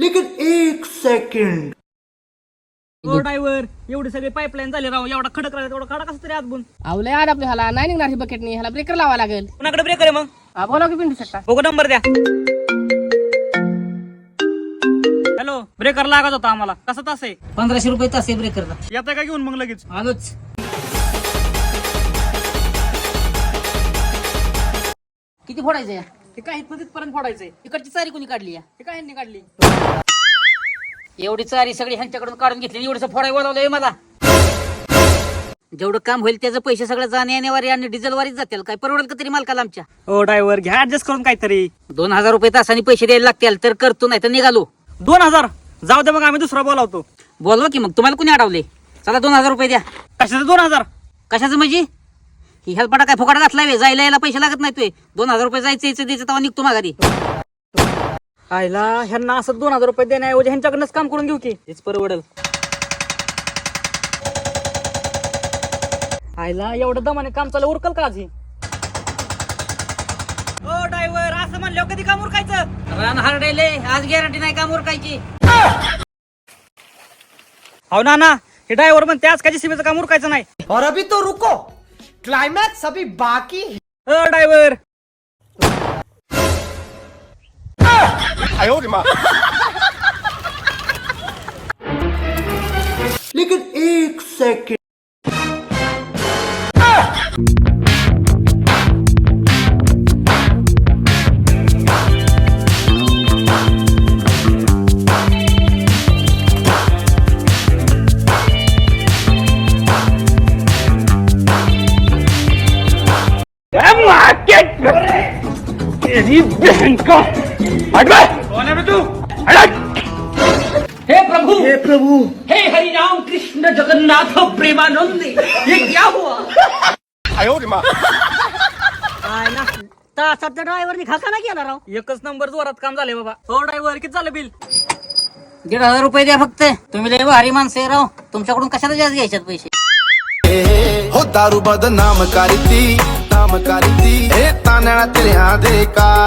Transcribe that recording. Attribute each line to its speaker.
Speaker 1: second.
Speaker 2: हो driver एवढे सगळे पाईपलाईन झाले राव एवढा खडक राहिला तेवढा खडा कसं तरी आज बुन.
Speaker 3: आवले आड आपल्या ह्याला नाही निघणार ही बकेटनी ह्याला ब्रेकर लावा लागेल.
Speaker 2: कुणाकडे ब्रेकर आहे मग?
Speaker 3: हा, बोला की पिंटू शकता
Speaker 2: बघू नंबर द्या. हॅलो ब्रेकर लागत होता आम्हाला. कसा तास आहे?
Speaker 4: पंधराशे रुपये तास आहे ब्रेकरला
Speaker 2: येतं का घेऊन मग लगेच?
Speaker 4: आलोच. किती फोडायचं या?
Speaker 2: हे काय इथनं तिथपर्यंत फोडायचंय?
Speaker 4: इकडची चारी कोणी काढली या?
Speaker 2: हे काय यांनी काढली?
Speaker 4: एवढी चारी सगळी ह्यांच्याकडून काढून घेतली एवढंसं फोडाय बोलावलंय मला. जेवढं काम होईल त्याचं पैसे सगळं जाणे येण्यावारी आणि डिझेल वारीच जातील. काय परवडेल का तरी मालकाला आमच्या?
Speaker 2: हो ड्रायव्हर घ्या ऍडजस्ट करून काहीतरी.
Speaker 4: दोन हजार रुपये तासाने पैसे द्यायला लागतील तर करतो नाही तर निघालो.
Speaker 2: दोन हजार? जाऊ दे मग आम्ही दुसरा बोलावतो.
Speaker 4: बोलवा की मग तुम्हाला कोणी अडवले चला दोन हजार रुपये द्या.
Speaker 2: कशाचे दोन हजार?
Speaker 4: कशाचं म्हणजे? ही हेल्पाटा काय फुकाट घातलाय बे? जायला यायला पैसे लागत नाही तुझे दोन हजार रुपये जायचं यायचं द्यायचं तेव्हा निघतो माघारी.
Speaker 2: आयला ह्यांना असं दोन हजार रुपये देण्याऐवजी ह्यांच्याकडनंच काम करून घेऊ की. हेच परवडल. आयला एवढं दमाने काम चालू उरकल का आधी हो ड्रायव्हर असं म्हणलं कधी काम उरकायचं?
Speaker 4: रान हरडेले आज गॅरंटी नाही काम उरकायची.
Speaker 2: हो ना ना. हे ड्रायव्हर म्हणते आज काय सीमेचं काम उरकायचं नाही.
Speaker 1: और अभी तो रुको. क्लाइमैक्स अभी बाकी है
Speaker 2: ड्राइवर ड्रायव्हर
Speaker 1: लेकिन एक सेकंड
Speaker 4: हे प्रभु.
Speaker 1: हे प्रभु.
Speaker 4: हे हरिराम कृष्ण जगन्नाथ प्रेमानंद. ये क्या हुआ?
Speaker 2: आयला
Speaker 4: तासात ड्रायव्हरनी खाका नाही केला राव.
Speaker 2: एकच नंबर जोरात काम झाले बाबा. हो ड्रायव्हर किती झालं बिल
Speaker 4: दीड हजार रुपये द्या फक्त. तुम्ही लय भारी माणसं आहे राव. तुमच्याकडून कशाला जास्त घ्यायच्यात पैसे?
Speaker 5: हो. दारू बदनाम करती नाम करती हे तांदळा तेऱ्या दे कार।